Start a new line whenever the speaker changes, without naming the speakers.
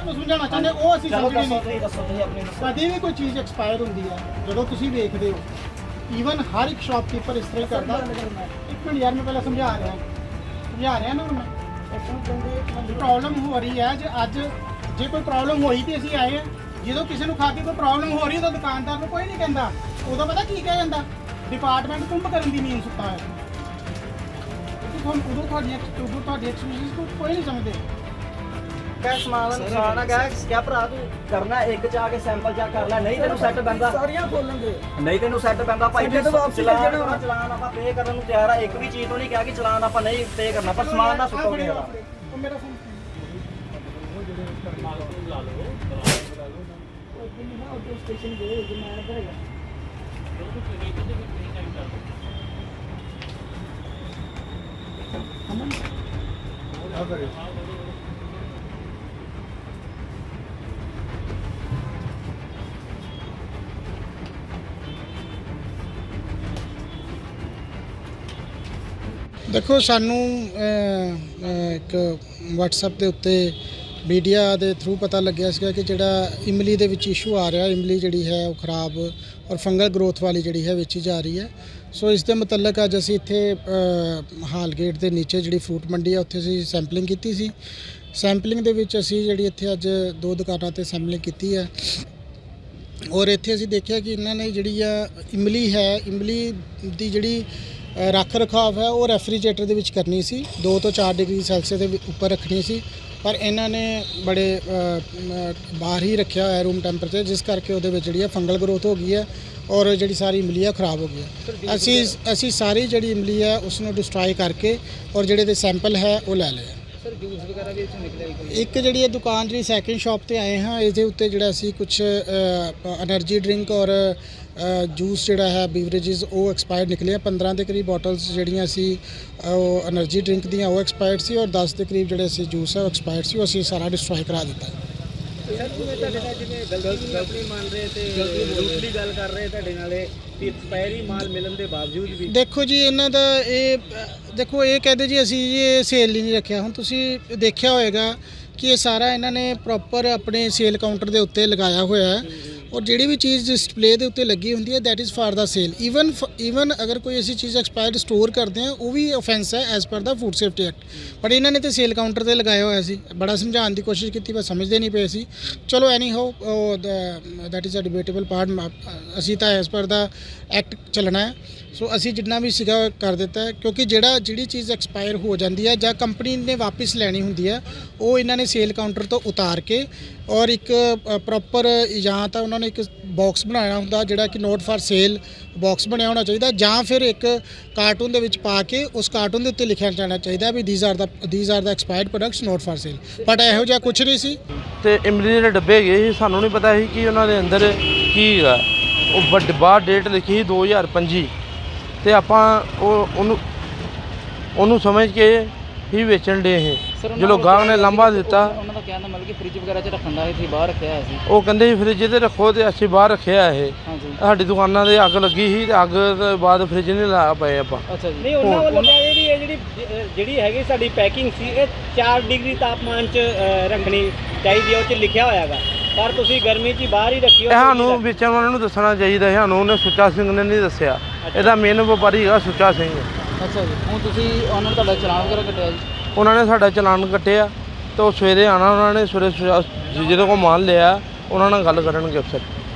ਤੁਹਾਨੂੰ ਸਮਝਾਉਣਾ ਚਾਹੁੰਦੇ ਉਹ ਅਸੀਂ
ਚਲੋ
ਸਮਝਣੀ
ਦੱਸੋ
ਨਹੀਂ।
ਤੁਸੀਂ ਦੱਸੋ ਤੁਸੀਂ ਆਪਣੀ ਦੱਸੋ।
ਕਦੇ ਵੀ ਕੋਈ ਚੀਜ਼ ਐਕਸਪਾਇਰ ਹੁੰਦੀ ਹੈ ਜਦੋਂ ਤੁਸੀਂ ਵੇਖਦੇ ਹੋ ਈਵਨ ਹਰ ਇੱਕ ਸ਼ਾਪਕੀਪਰ ਇਸ ਤਰ੍ਹਾਂ ਹੀ ਕਰਦਾ। ਇੱਕ ਮਿੰਟ ਯਾਰ ਮੈਂ ਪਹਿਲਾਂ ਸਮਝਾ ਰਿਹਾ ਸਮਝਾ ਰਿਹਾ ਨਾ ਹੁਣ ਮੈਂ। ਪ੍ਰੋਬਲਮ ਹੋ ਰਹੀ ਹੈ ਜੇ ਅੱਜ ਜੇ ਕੋਈ ਪ੍ਰੋਬਲਮ ਹੋਈ ਤੇ ਅਸੀਂ ਆਏ ਜਦੋਂ ਕਿਸੇ ਨੂੰ ਖਾ ਕੇ ਕੋਈ ਪ੍ਰੋਬਲਮ ਹੋ ਰਹੀ ਹੈ ਤਾਂ ਦੁਕਾਨਦਾਰ ਨੂੰ ਕੋਈ ਨਹੀਂ ਕਹਿੰਦਾ। ਉਦੋਂ ਪਤਾ ਕੀ ਕਹਿ ਜਾਂਦਾ? ਡਿਪਾਰਟਮੈਂਟ ਕੁੰਭ ਕਰਨ ਦੀ ਨੀਂਦ ਸੁੱਤਾ ਹੈ ਤੁਹਾਨੂੰ ਉਦੋਂ ਤੁਹਾਡੀ ਉਦੋਂ ਤੁਹਾਡੀ ਕੋਈ ਨਹੀਂ ਸਮਝਦੇ।
ਕੈ ਸਮਾਨ ਨੁਕਸਾਨ ਆ ਗਿਆ ਕਿਆ ਭਰਾ ਤੂੰ? ਕਰਨਾ ਇੱਕ ਚ ਆ ਕੇ ਸੈਂਪਲ ਚੈੱਕ ਕਰ ਲੈ ਨਹੀਂ ਤੈਨੂੰ ਸੈੱਟ ਪੈਂਦਾ।
ਸਾਰੀਆਂ ਖੋਲਣਗੇ
ਨਹੀਂ ਤੈਨੂੰ ਸੈੱਟ ਪੈਂਦਾ ਭਾਈ
ਸਾਡੇ ਤੋਂ ਵਾਪਸੀ ਲੈ
ਚਲਾਨ
ਜਾਣਾ।
ਚਲਾਨ ਆਪਾਂ ਪੇ ਕਰਨ ਨੂੰ ਤਿਆਰ ਆ ਇੱਕ ਵੀ ਚੀਜ਼ ਤੋਂ ਨਹੀਂ ਕਿਹਾ ਕਿ ਚਲਾਨ ਆਪਾਂ ਨਹੀਂ ਪੇ ਕਰਨਾ ਪਰ ਸਮਾਨ ਨਾ ਸੁੱਟੋ ਦਾ
ਉਹ ਮੇਰਾ ਫੋਨ
ਸਟੇਸ਼ਨ ਗਏ ਜੇ ਮੈਂ ਇੱਧਰ ਹੈਗਾ
ਦੇਖੋ, ਸਾਨੂੰ ਇੱਕ WhatsApp ਦੇ ਉੱਤੇ ਮੀਡੀਆ ਦੇ ਥਰੂ ਪਤਾ ਲੱਗਿਆ ਸੀਗਾ ਕਿ ਜਿਹੜਾ ਇਮਲੀ ਦੇ ਵਿੱਚ ਇਸ਼ੂ ਆ ਰਿਹਾ, ਇਮਲੀ ਜਿਹੜੀ ਹੈ ਉਹ ਖਰਾਬ ਔਰ ਫੰਗਲ ਗਰੋਥ ਵਾਲੀ ਜਿਹੜੀ ਹੈ ਵੇਚੀ ਜਾ ਰਹੀ ਹੈ। ਸੋ ਇਸ ਦੇ ਮੁਤਲਕ ਅੱਜ ਅਸੀਂ ਇੱਥੇ ਹਾਲ ਗੇਟ ਦੇ ਨੀਚੇ ਜਿਹੜੀ ਫਰੂਟ ਮੰਡੀ ਹੈ ਉੱਥੇ ਅਸੀਂ ਸੈਂਪਲਿੰਗ ਕੀਤੀ ਸੀ। ਸੈਂਪਲਿੰਗ ਦੇ ਵਿੱਚ ਅਸੀਂ ਜਿਹੜੀ ਇੱਥੇ ਅੱਜ ਦੋ ਦੁਕਾਨਾਂ ਤੇ ਸੈਂਪਲਿੰਗ ਕੀਤੀ ਹੈ। ਔਰ ਇੱਥੇ ਅਸੀਂ ਦੇਖਿਆ ਕਿ ਇਹਨਾਂ ਨੇ ਜਿਹੜੀ ਆ, ਇਮਲੀ ਹੈ, ਇਮਲੀ ਦੀ ਜਿਹੜੀ ਰੱਖ ਰਖਾਵ ਹੈ ਉਹ ਰੈਫਰੀਜਰੇਟਰ ਦੇ ਵਿੱਚ ਕਰਨੀ ਸੀ 2 ਤੋਂ 4 ਡਿਗਰੀ ਸੈਲਸੀਅਸ ਦੇ ਉੱਪਰ ਰੱਖਣੀ ਸੀ ਪਰ ਇਹਨਾਂ ਨੇ ਬੜੇ ਬਾਹਰ ਹੀ ਰੱਖਿਆ ਹੋਇਆ ਰੂਮ ਟੈਂਪਰੇਚਰ ਜਿਸ ਕਰਕੇ ਉਹਦੇ ਵਿੱਚ ਜਿਹੜੀ ਹੈ ਫੰਗਲ ਗਰੋਥ ਹੋ ਗਈ ਹੈ ਔਰ ਜਿਹੜੀ ਸਾਰੀ ਇਮਲੀ ਹੈ ਖਰਾਬ ਹੋ ਗਈ ਹੈ। ਅਸੀਂ ਅਸੀਂ ਸਾਰੀ ਜਿਹੜੀ ਇਮਲੀ ਹੈ ਉਸ ਨੂੰ ਡਿਸਟਰੋਏ ਕਰਕੇ ਔਰ ਜਿਹੜੇ ਦੇ ਸੈਂਪਲ ਹੈ ਉਹ ਲੈ ਲਏ
ਜੂਸ ਵਗੈਰਾ
ਇੱਕ ਜਿਹੜੀ ਇਹ ਦੁਕਾਨ ਜਿਹੜੀ ਸੈਕਿੰਡ ਸ਼ਾਪ ਤੇ ਆਏ ਹਾਂ ਇਸ ਦੇ ਉੱਤੇ ਜਿਹੜਾ ਅਸੀਂ ਕੁਝ એનર્ਜੀ ਡਰਿੰਕ ਔਰ ਜੂਸ ਜਿਹੜਾ ਹੈ ਬੀਵਰੇजेस ਉਹ ਐਕਸਪਾਇਰਡ ਨਿਕਲੇ ਆ। 15 ਦੇ ਕਰੀਬ ਬੋਟਲਸ ਜਿਹੜੀਆਂ ਸੀ ਉਹ એનર્ਜੀ ਡਰਿੰਕ ਦੀਆਂ ਉਹ ਐਕਸਪਾਇਰਡ ਸੀ ਔਰ 10 ਦੇ ਕਰੀਬ ਜਿਹੜੇ ਸੀ ਜੂਸ ਹੈ ਐਕਸਪਾਇਰ ਸੀ, ਉਹ ਅਸੀਂ ਸਾਰਾ ਡਿਸਟ੍ਰੋਏ ਕਰਾ ਦਿੱਤਾ।
ਸਰ ਜਿਵੇਂ ਤੁਹਾਡੇ ਨਾਲ ਜਿਵੇਂ ਗਲਤੀ ਆਪਣੀ ਮੰਨ ਰਹੇ ਤੇ ਦੂਸਰੀ ਗੱਲ ਕਰ ਰਹੇ ਤੁਹਾਡੇ ਨਾਲੇ ਵੀ ਐਕਸਪਾਇਰੀ ਮਾਲ ਮਿਲਣ ਦੇ ਬਾਵਜੂਦ ਵੀ।
ਦੇਖੋ ਜੀ ਇਹਨਾਂ ਦਾ ਇਹ ਦੇਖੋ ਇਹ ਕਹਿੰਦੇ ਜੀ ਅਸੀਂ ਜੀ ਇਹ ਸੇਲ ਨਹੀਂ ਰੱਖਿਆ। ਹੁਣ ਤੁਸੀਂ ਦੇਖਿਆ ਹੋਏਗਾ ਕਿ ਇਹ ਸਾਰਾ ਇਹਨਾਂ ਨੇ ਪ੍ਰੋਪਰ ਆਪਣੇ ਸੇਲ ਕਾਊਂਟਰ ਦੇ ਉੱਤੇ ਲਗਾਇਆ ਹੋਇਆ ਹੈ। ਔਰ ਜਿਹੜੀ ਵੀ ਚੀਜ਼ ਡਿਸਪਲੇ ਦੇ ਉੱਤੇ ਲੱਗੀ ਹੁੰਦੀ ਹੈ that is for the sale even even ਅਗਰ ਕੋਈ ਅਸੀਂ ਚੀਜ਼ ਐਕਸਪਾਇਰਡ ਸਟੋਰ ਕਰਦੇ ਹਾਂ ਉਹ ਵੀ ਆਫੈਂਸ ਹੈ ਐਜ਼ ਪਰ ਦਾ ਫੂਡ ਸੇਫਟੀ ਐਕਟ ਪਰ ਇਹਨਾਂ ਨੇ ਤੇ ਸੇਲ ਕਾਊਂਟਰ ਤੇ ਲਗਾਇਆ ਹੋਇਆ ਸੀ ਬੜਾ ਸਮਝਾਉਣ ਦੀ ਕੋਸ਼ਿਸ਼ ਕੀਤੀ ਪਰ ਸਮਝਦੇ ਨਹੀਂ ਪਏ ਸੀ ਚਲੋ anyhow that is a debatable part ਅਸੀਂ ਤਾਂ ਐਜ਼ ਪਰ ਦਾ ਐਕਟ ਚੱਲਣਾ ਹੈ ਸੋ ਅਸੀਂ ਜਿੰਨਾ ਵੀ ਸੀਗਾ ਉਹ ਕਰ ਦਿੱਤਾ ਹੈ ਕਿਉਂਕਿ ਜਿਹੜਾ ਜਿਹੜੀ ਚੀਜ਼ ਐਕਸਪਾਇਰ ਹੋ ਜਾਂਦੀ ਹੈ ਜਾਂ ਕੰਪਨੀ ਨੇ ਵਾਪਸ ਲੈਣੀ ਹੁੰਦੀ ਹੈ ਉਹ ਇਹਨਾਂ ਨੇ ਸੇਲ ਕਾਊਂਟਰ ਤੋਂ ਉਤਾਰ ਕੇ ਔਰ ਇੱਕ ਪ੍ਰੋਪਰ ਜਾਂ ਤਾਂ ਉਹਨਾਂ ਨੇ ਇੱਕ ਬਾਕਸ ਬਣਾਇਆ ਹੁੰਦਾ ਜਿਹੜਾ ਕਿ ਨੋਟ ਫਾਰ ਸੇਲ ਬਾਕਸ ਬਣਿਆ ਹੋਣਾ ਚਾਹੀਦਾ ਜਾਂ ਫਿਰ ਇੱਕ ਕਾਰਟੂਨ ਦੇ ਵਿੱਚ ਪਾ ਕੇ ਉਸ ਕਾਰਟੂਨ ਦੇ ਉੱਤੇ ਲਿਖਿਆ ਜਾਣਾ ਚਾਹੀਦਾ ਵੀ these are the these are the expired products not for sale but ਇਹੋ ਜਿਹਾ ਕੁਝ ਨਹੀਂ ਸੀ।
ਤੇ ਇਮਲੀ ਦੇ ਡੱਬੇ ਗਏ ਸੀ, ਸਾਨੂੰ ਨਹੀਂ ਪਤਾ ਸੀ ਕਿ ਉਹਨਾਂ ਦੇ ਅੰਦਰ ਕੀ ਹੈਗਾ। ਉਹ ਵੱਡ, ਬਾਹਰ ਡੇਟ ਲਿਖੀ ਸੀ 2025 ਤੇ ਆਪਾਂ ਉਹ, ਉਹਨੂੰ ਉਹਨੂੰ ਸਮਝ ਕੇ ਹੀ ਵੇਚਣ ਦੇ ਇਹ। ਜਦੋਂ ਗਾਹਕ ਨੇ
ਕਿ
ਦਿੱਤਾ।
ਉਹਨਾਂ ਦਾ ਕਹਿਣ ਦਾ ਮਤਲਬ ਕਿ ਫ੍ਰਿਜ ਵਗੈਰਾ 'ਚ ਰੱਖਣ ਦਾ ਸੀ ਬਾਹਰ ਰੱਖਿਆ ਹੋਇਆ ਸੀ।
ਉਹ ਕਹਿੰਦੇ ਸੀ ਫ੍ਰਿਜ ਤੇ ਰੱਖੋ ਤੇ ਅਸੀਂ ਬਾਹਰ ਰੱਖਿਆ ਇਹ। ਸਾਡੀ ਦੁਕਾਨਾਂ ਦੇ ਅੱਗ ਲੱਗੀ ਸੀ ਤੇ ਅੱਗ ਤੋਂ ਬਾਅਦ ਫ੍ਰਿਜ ਨਹੀਂ ਲਾਇਆ ਪਏ ਆਪਾਂ।
ਅੱਛਾ ਜੀ।
ਨਹੀਂ ਉਹਨਾਂ ਵੱਲੋਂ ਕਹਿੰਦੇ ਵੀ ਇਹ ਜਿਹੜੀ ਜਿਹੜੀ ਹੈਗੀ ਸਾਡੀ ਪੈਕਿੰਗ ਸੀ ਇਹ 4 ਡਿਗਰੀ ਤਾਪਮਾਨ 'ਚ ਰੱਖਣੀ ਚਾਹੀਦੀ ਹੈ ਉਹ 'ਚ ਲਿਖਿਆ ਹੋਇਆਗਾ ਪਰ ਤੁਸੀਂ ਗਰਮੀ 'ਚ ਬਾਹਰ ਹੀ ਰੱਖੀ
ਇਹ ਸਾਨੂੰ ਵੇਚਣ ਵਾਲਿਆਂ ਨੂੰ ਦੱਸਣਾ ਚਾਹੀਦਾ ਹੈ, ਸਾਨੂੰ ਉਹਨੇ ਸੁੱਚਾ ਸਿੰਘ ਨੇ ਨਹੀਂ ਦੱਸਿਆ। ਇਹਦਾ ਮੇਨ ਵਪਾਰੀ ਹੈਗਾ ਸੁੱਚਾ ਸਿੰਘ।
ਅੱਛਾ ਜੀ, ਹੁਣ ਤੁਸੀਂ ਉਹਨਾਂ ਨੇ ਤੁਹਾਡਾ ਚਲਾਨ ਵਗੈਰਾ ਕੱਟਿਆ ਜੀ?
ਉਹਨਾਂ ਨੇ ਸਾਡਾ ਚਲਾਨ ਕੱਟਿਆ ਤੇ ਉਹ ਸਵੇਰੇ ਆਣਾ ਉਹਨਾਂ ਨੇ, ਸਵੇਰੇ ਸਵੇਰੇ ਜਦੋਂ ਕੋ ਮਾਲ ਲਿਆ, ਉਹਨਾਂ ਨਾਲ ਗੱਲ ਕਰਨਗੇ ਅਫਸਰ